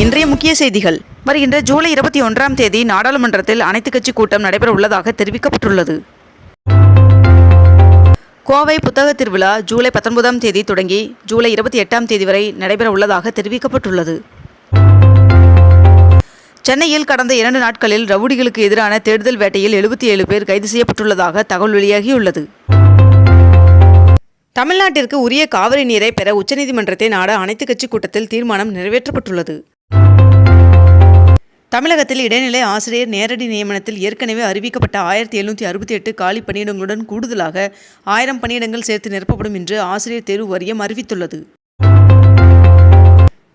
இன்றைய முக்கிய செய்திகள். வருகின்ற ஜூலை இருபத்தி ஒன்றாம் தேதி நாடாளுமன்றத்தில் அனைத்துக் கட்சி கூட்டம் நடைபெற உள்ளதாக தெரிவிக்கப்பட்டுள்ளது. கோவை புத்தக திருவிழா ஜூலை பத்தொன்பதாம் தேதி தொடங்கி ஜூலை இருபத்தி எட்டாம் தேதி வரை நடைபெற உள்ளதாக தெரிவிக்கப்பட்டுள்ளது. சென்னையில் கடந்த இரண்டு நாட்களில் ரவுடிகளுக்கு எதிரான தேடுதல் வேட்டையில் எழுபத்தி ஏழு பேர் கைது செய்யப்பட்டுள்ளதாக தகவல் வெளியாகியுள்ளது. தமிழ்நாட்டிற்கு உரிய காவிரி நீரை பெற உச்சநீதிமன்றத்தை நாட அனைத்துக் கட்சி கூட்டத்தில் தீர்மானம் நிறைவேற்றப்பட்டுள்ளது. தமிழகத்தில் இடைநிலை ஆசிரியர் நேரடி நியமனத்தில் ஏற்கனவே அறிவிக்கப்பட்ட ஆயிரத்தி எழுநூற்றி அறுபத்தி எட்டு காலி பணியிடங்களுடன் கூடுதலாக ஆயிரம் பணியிடங்கள் சேர்த்து நிரப்பப்படும் என்று ஆசிரியர் தேர்வு வாரியம் அறிவித்துள்ளது.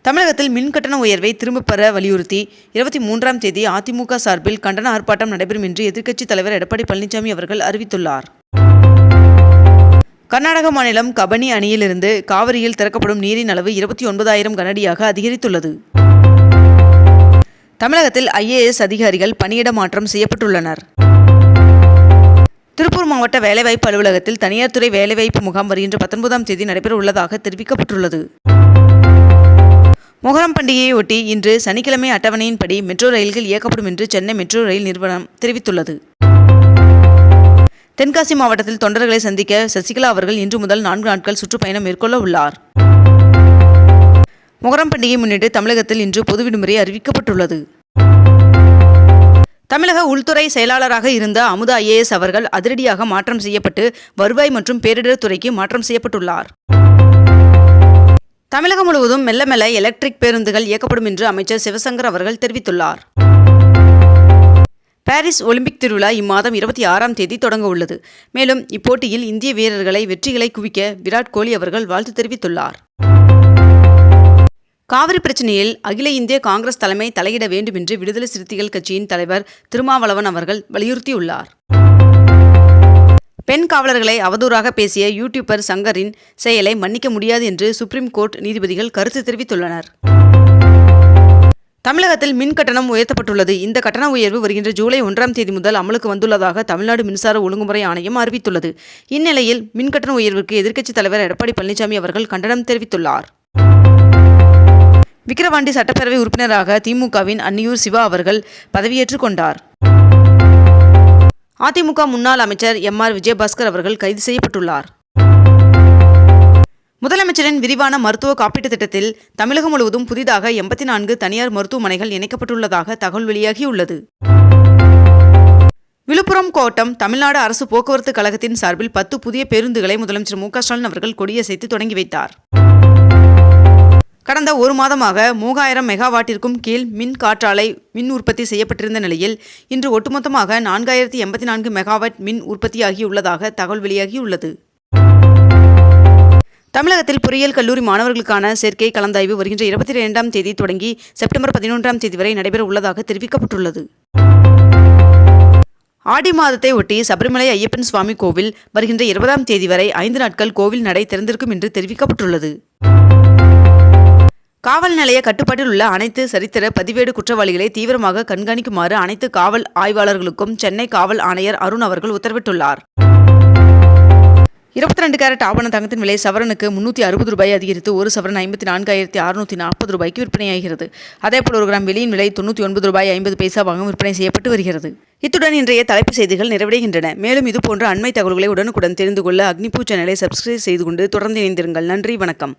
தமிழகத்தில் மின் கட்டண உயர்வை திரும்பப் பெற வலியுறுத்தி இருபத்தி மூன்றாம் தேதி அதிமுக சார்பில் கண்டன ஆர்ப்பாட்டம் நடைபெறும் என்று எதிர்க்கட்சித் தலைவர் எடப்பாடி பழனிசாமி அவர்கள் அறிவித்துள்ளார். கர்நாடக மாநிலம் கபனி அணியிலிருந்து காவிரியில் திறக்கப்படும் நீரின் அளவு இருபத்தி ஒன்பதாயிரம் கனடியாக அதிகரித்துள்ளது. தமிழகத்தில் ஐஏஎஸ் அதிகாரிகள் பணியிட மாற்றம் செய்யப்பட்டுள்ளனர். திருப்பூர் மாவட்ட வேலைவாய்ப்பு அலுவலகத்தில் தனியார் துறை வேலைவாய்ப்பு முகாம் வருகின்ற பத்தொன்பதாம் தேதி நடைபெற உள்ளதாக தெரிவிக்கப்பட்டுள்ளது மொஹரம் பண்டிகையையொட்டி இன்று சனிக்கிழமை அட்டவணையின்படி மெட்ரோ ரயில்கள் இயக்கப்படும் என்று சென்னை மெட்ரோ ரயில் நிறுவனம் தெரிவித்துள்ளது. தென்காசி மாவட்டத்தில் தொண்டர்களை சந்திக்க சசிகலா அவர்கள் இன்று முதல் நான்கு நாட்கள் சுற்றுப்பயணம் மேற்கொள்ள உள்ளார். மொகரம் பண்டிகையை முன்னிட்டு தமிழகத்தில் இன்று பொது விடுமுறை அறிவிக்கப்பட்டுள்ளது. தமிழக உள்துறை செயலாளராக இருந்த அமுதா ஐஏஎஸ் அவர்கள் அதிரடியாக மாற்றம் செய்யப்பட்டு வருவாய் மற்றும் பேரிடர் துறைக்கு மாற்றம் செய்யப்பட்டுள்ளார். தமிழகம் முழுவதும் மெல்ல மெல்ல எலக்ட்ரிக் பேருந்துகள் இயக்கப்படும் என்று அமைச்சர் சிவசங்கர் அவர்கள் தெரிவித்துள்ளார். பாரிஸ் ஒலிம்பிக் திருவிழா இம்மாதம் இருபத்தி ஆறாம் தேதி தொடங்க உள்ளது. மேலும் இப்போட்டியில் இந்திய வீரர்களை வெற்றிகளை குவிக்க விராட் கோலி அவர்கள் வாழ்த்து தெரிவித்துள்ளார். காவிரி பிரச்சனையில் அகில இந்திய காங்கிரஸ் தலைமை தலையிட வேண்டும் என்று விடுதலை சிறுத்தைகள் கட்சியின் தலைவர் திருமாவளவன் அவர்கள் வலியுறுத்தியுள்ளார். பெண் காவலர்களை அவதூறாக பேசிய யூடியூபர் சங்கரின் செயலை மன்னிக்க முடியாது என்று சுப்ரீம் கோர்ட் நீதிபதிகள் கருத்து தெரிவித்துள்ளனர். தமிழகத்தில் மின் கட்டணம் உயர்த்தப்பட்டுள்ளது. இந்த கட்டண உயர்வு வருகின்ற ஜூலை ஒன்றாம் தேதி முதல் அமலுக்கு வந்துள்ளதாக தமிழ்நாடு மின்சார ஒழுங்குமுறை ஆணையம் அறிவித்துள்ளது. இந்நிலையில் மின் கட்டண உயர்வுக்கு எதிர்க்கட்சித் தலைவர் எடப்பாடி பழனிசாமி அவர்கள் கண்டனம் தெரிவித்துள்ளார். விக்கிரவாண்டி சட்டப்பேரவை உறுப்பினராக திமுகவின் அன்னியூர் சிவா அவர்கள் பதவியேற்றுக் கொண்டார். அதிமுக முன்னாள் அமைச்சர் எம் ஆர் விஜயபாஸ்கர் அவர்கள் கைது செய்யப்பட்டுள்ளார். முதலமைச்சரின் விரிவான மருத்துவ காப்பீட்டுத் திட்டத்தில் தமிழகம் முழுவதும் புதிதாக எண்பத்தி நான்கு தனியார் மருத்துவமனைகள் இணைக்கப்பட்டுள்ளதாக தகவல் வெளியாகியுள்ளது. விழுப்புரம் கோட்டம் தமிழ்நாடு அரசு போக்குவரத்து கழகத்தின் சார்பில் பத்து புதிய பேருந்துகளை முதலமைச்சர் மு க ஸ்டாலின் அவர்கள் கொடியசைத்து தொடங்கி வைத்தார். கடந்த ஒரு மாதமாக மூவாயிரம் மெகாவாட்டிற்கும் கீழ் மின் காற்றாலை மின் உற்பத்தி செய்யப்பட்டிருந்த நிலையில் இன்று ஒட்டுமொத்தமாக நான்காயிரத்தி எண்பத்தி நான்கு மெகாவாட் மின் உற்பத்தியாகியுள்ளதாக தகவல் வெளியாகியுள்ளது தமிழகத்தில் பொறியியல் கல்லூரி மாணவர்களுக்கான சேர்க்கை கலந்தாய்வு வருகின்ற இருபத்தி இரண்டாம் தேதி தொடங்கி செப்டம்பர் பதினொன்றாம் தேதி வரை நடைபெற உள்ளதாக தெரிவிக்கப்பட்டுள்ளது. ஆடி மாதத்தை ஒட்டி சபரிமலை ஐயப்பன் சுவாமி கோவில் வருகின்ற இருபதாம் தேதி வரை ஐந்து நாட்கள் கோவில் நடை திறந்திருக்கும் என்று தெரிவிக்கப்பட்டுள்ளது. காவல் நிலைய கட்டுப்பாட்டில் உள்ள அனைத்து சரித்திர பதிவேடு குற்றவாளிகளை தீவிரமாக கண்காணிக்குமாறு அனைத்து காவல் ஆய்வாளர்களுக்கும் சென்னை காவல் ஆணையர் அருண் அவர்கள் உத்தரவிட்டுள்ளார். இருபத்தி ரெண்டு கேரட் ஆபண தங்கத்தின் விலை சவரனுக்கு முன்னூற்றி அறுபது ரூபாய் அதிகரித்து ஒரு சவரன் ஐம்பத்தி நான்காயிரத்தி அறுநூற்றி நாற்பது ரூபாய்க்கு விற்பனையாகிறது. அதேபோல் ஒரு கிராம் வெளியின் விலை தொண்ணூற்றி ஒன்பது ரூபாய் ஐம்பது பைசாவாகவும் விற்பனை செய்யப்பட்டு வருகிறது. இத்துடன் இன்றைய தலைப்பு செய்திகள் நிறைவடைகின்றன. மேலும் இதுபோன்ற அண்மை தகவல்களை உடனுக்குடன் தெரிந்து கொள்ள அக்னிபூ சேனலை சப்ஸ்கிரைப் செய்து கொண்டு தொடர்ந்து இணைந்திருங்கள். நன்றி வணக்கம்.